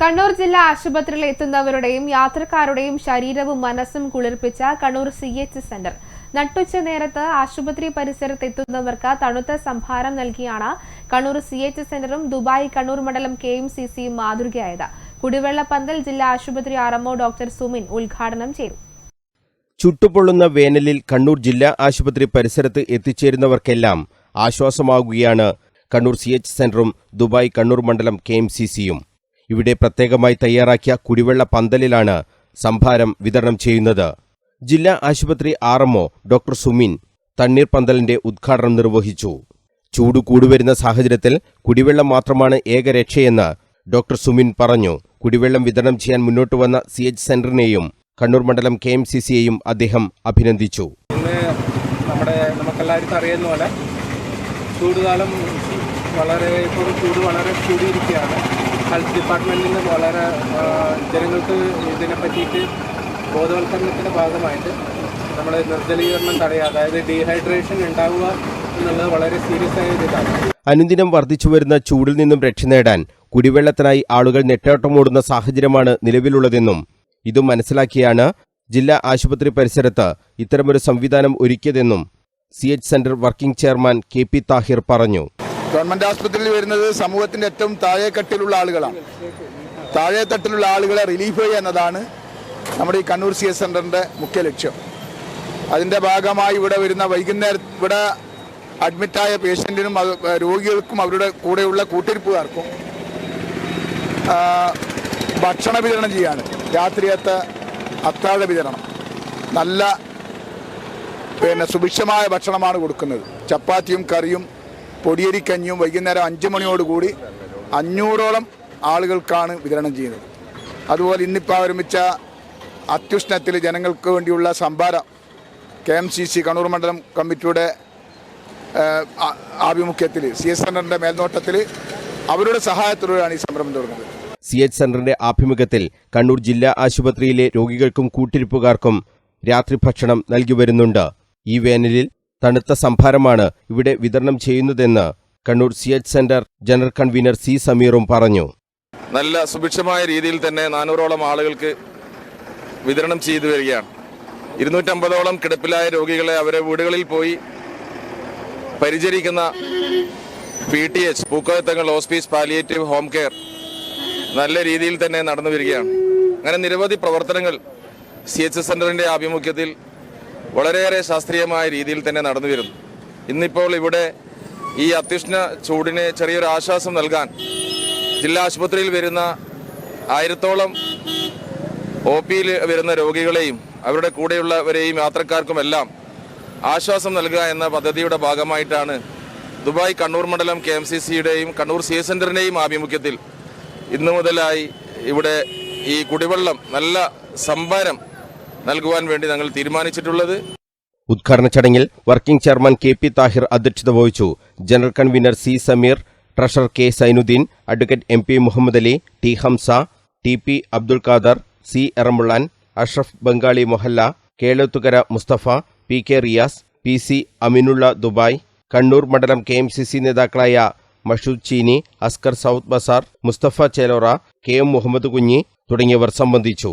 കണ്ണൂർ ജില്ലാ ആശുപത്രിയിൽ എത്തുന്നവരുടെയും യാത്രക്കാരുടെയും ശരീരവും മനസ്സും കുളിർപ്പിച്ച കണ്ണൂർ സി എച്ച് സെന്റർ. നട്ടുച്ച നേരത്ത് ആശുപത്രി പരിസരത്ത് എത്തുന്നവർക്ക് തണുത്ത സംഭാരം നൽകിയാണ് കണ്ണൂർ സി എച്ച് സെന്ററും ദുബായ് കണ്ണൂർ മണ്ഡലം കെ എം സി സിയും മാതൃകയായത്. കുടിവെള്ള പന്തൽ ജില്ലാ ആശുപത്രി ആർഎംഒ ഡോക്ടർ സുമിൻ ഉദ്ഘാടനം ചെയ്തു. ചുട്ടുപൊള്ളുന്ന വേനലിൽ കണ്ണൂർ ജില്ലാ ആശുപത്രി പരിസരത്ത് എത്തിച്ചേരുന്നവർക്കെല്ലാം ആശ്വാസമാകുകയാണ് കണ്ണൂർ സി എച്ച് സെന്ററും ദുബായ് കണ്ണൂർ മണ്ഡലം കെ എം സി സിയും ഇവിടെ പ്രത്യേകമായി തയ്യാറാക്കിയ കുടിവെള്ള പന്തലിലാണ് സംഭാരം വിതരണം ചെയ്യുന്നത്. ജില്ലാ ആശുപത്രി ആർഎംഒ ഡോക്ടർ സുമിൻ തണ്ണീർ പന്തലിന്റെ ഉദ്ഘാടനം നിർവഹിച്ചു. ചൂട് കൂടുവരുന്ന സാഹചര്യത്തിൽ കുടിവെള്ളം മാത്രമാണ് ഏക രക്ഷയെന്ന് ഡോക്ടർ സുമിൻ പറഞ്ഞു. കുടിവെള്ളം വിതരണം ചെയ്യാൻ മുന്നോട്ട് വന്ന സി എച്ച് സെന്ററിനെയും കണ്ണൂർ മണ്ഡലം കെ എം സി സിയെയും അദ്ദേഹം അഭിനന്ദിച്ചു. നമ്മുടെ നമുക്കെല്ലാവർക്കും അറിയുന്ന പോലെ ചൂടുകാലം വളരെ ഇപ്പോൾ ചൂട് വളരെ കൂടിയിരിക്കുകയാണ് ഹെൽത്ത് ഡിപ്പാർട്ട്മെന്റിൽ നിന്ന് വളരെ ജനങ്ങൾക്ക് ഇതിനെ പറ്റിയിട്ട് ബോധവൽക്കരണത്തിന്റെ ഭാഗമായിട്ട് നമ്മൾ നിർജലീകരണം തടയുക അതായത് ഡീഹൈഡ്രേഷൻ ഉണ്ടാവുക എന്നുള്ളത് വളരെ സീരിയസ് ആയ ഒരു ഇതാണ്. അനുദിനം വർദ്ധിച്ചു വരുന്ന ചൂടിൽ നിന്നും രക്ഷ നേടാൻ കുടിവെള്ളത്തിനായി ആളുകൾ നെട്ടോട്ടമോടുന്ന സാഹചര്യമാണ് നിലവിലുള്ളതെന്നും ഇതും മനസ്സിലാക്കിയാണ് ജില്ലാ ആശുപത്രി പരിസരത്ത് ഇത്തരമൊരു സംവിധാനം ഒരുക്കിയതെന്നും C H centre working chairman K P Tahir പറഞ്ഞു. ഗവൺമെന്റ് ആശുപത്രിയിൽ വരുന്നത് സമൂഹത്തിന്റെ ഏറ്റവും താഴേക്കട്ടിലുള്ള ആളുകളാണ്. താഴെത്തട്ടിലുള്ള ആളുകളെ റിലീഫ് ചെയ്യുക എന്നതാണ് നമ്മുടെ ഈ കണ്ണൂർ സി എസ് സെന്ററിന്റെ മുഖ്യ ലക്ഷ്യം. അതിന്റെ ഭാഗമായി ഇവിടെ വരുന്ന വൈകുന്നേരം ഇവിടെ അഡ്മിറ്റായ പേഷ്യന്റിനും രോഗികൾക്കും അവരുടെ കൂടെയുള്ള കൂട്ടിരിപ്പുകാർക്കും ഭക്ഷണ വിതരണം ചെയ്യാണ്. രാത്രിയത്തെ അത്താഴ വിതരണം. നല്ല പിന്നെ സുഭിക്ഷമായ ഭക്ഷണമാണ് കൊടുക്കുന്നത്. ചപ്പാത്തിയും കറിയും പൊടിയരിക്കഞ്ഞിയും വൈകുന്നേരം അഞ്ച് മണിയോടുകൂടി അഞ്ഞൂറോളം ആളുകൾക്കാണ് വിതരണം ചെയ്യുന്നത്. അതുപോലെ ഇന്നിപ്പോൾ ഒരുമിച്ച അത്യുഷ്ണത്തിൽ ജനങ്ങൾക്ക് വേണ്ടിയുള്ള സംഭാരം K M C C Kannur മണ്ഡലം കമ്മിറ്റിയുടെ ആഭിമുഖ്യത്തിൽ സി എസ് സെന്ററിന്റെ മേൽനോട്ടത്തിൽ അവരുടെ സഹായത്തോടെയാണ് ഈ സംരംഭം തുടങ്ങുന്നത്. സി എച്ച് സെന്ററിന്റെ ആഭിമുഖ്യത്തിൽ കണ്ണൂർ ജില്ലാ ആശുപത്രിയിലെ രോഗികൾക്കും കൂട്ടിരിപ്പുകാർക്കും രാത്രി ഭക്ഷണം നൽകി വരുന്നുണ്ട്. ഈ വേനലിൽ തണുത്ത സംഭാരമാണ് ഇവിടെ വിതരണം ചെയ്യുന്നതെന്ന് Kannur C H centre general convener C സമീറും പറഞ്ഞു. നല്ല സുഭിക്ഷമായ രീതിയിൽ തന്നെ നാനൂറോളം ആളുകൾക്ക് വിതരണം ചെയ്തു വരികയാണ്. ഇരുന്നൂറ്റമ്പതോളം കിടപ്പിലായ രോഗികളെ അവരെ വീടുകളിൽ പോയി പരിചരിക്കുന്ന P T H Pookoyathangal hospice palliative home care നല്ല രീതിയിൽ തന്നെ നടന്നു വരികയാണ്. അങ്ങനെ നിരവധി പ്രവർത്തനങ്ങൾ സി എച്ച് സെന്ററിന്റെ ആഭിമുഖ്യത്തിൽ വളരെയേറെ ശാസ്ത്രീയമായ രീതിയിൽ തന്നെ നടന്നു വരുന്നു. ഇന്നിപ്പോൾ ഇവിടെ ഈ അത്യുഷ്ണ ചൂടിന് ചെറിയൊരു ആശ്വാസം നൽകാൻ ജില്ലാ ആശുപത്രിയിൽ വരുന്ന ആയിരത്തോളം ഒ പിയിൽ വരുന്ന രോഗികളെയും അവരുടെ കൂടെയുള്ളവരെയും യാത്രക്കാർക്കുമെല്ലാം ആശ്വാസം നൽകുക എന്ന പദ്ധതിയുടെ ഭാഗമായിട്ടാണ് ദുബായ് കണ്ണൂർ മണ്ഡലം കെ എം സി സിയുടെയും കണ്ണൂർ സി എസ് സെന്ററിന്റെയും ആഭിമുഖ്യത്തിൽ ഇന്നു മുതലായി ഇവിടെ ഈ കുടിവെള്ളം നല്ല സംഭാരം നൽകുവാൻ വേണ്ടി ഞങ്ങൾ തീരുമാനിച്ചിട്ടുള്ളത്. ഉദ്ഘാടന ചടങ്ങിൽ working chairman K P Tahir അധ്യക്ഷത വഹിച്ചു. General convener C Sameer treasurer K Zainuddin advocate M P Muhammad Ali T Hamza T P Abdul Khader C Eramullan Ashraf Bengali Mohalla Kelathukara Musthafa P K Riyas P C Aminulla Dubai Kannur മണ്ഡലം K M C C നേതാക്കളായ Mashood Cheeni Askar south Bazar Musthafa Chelora K M Muhammad Kunhi തുടങ്ങിയവർ സംബന്ധിച്ചു.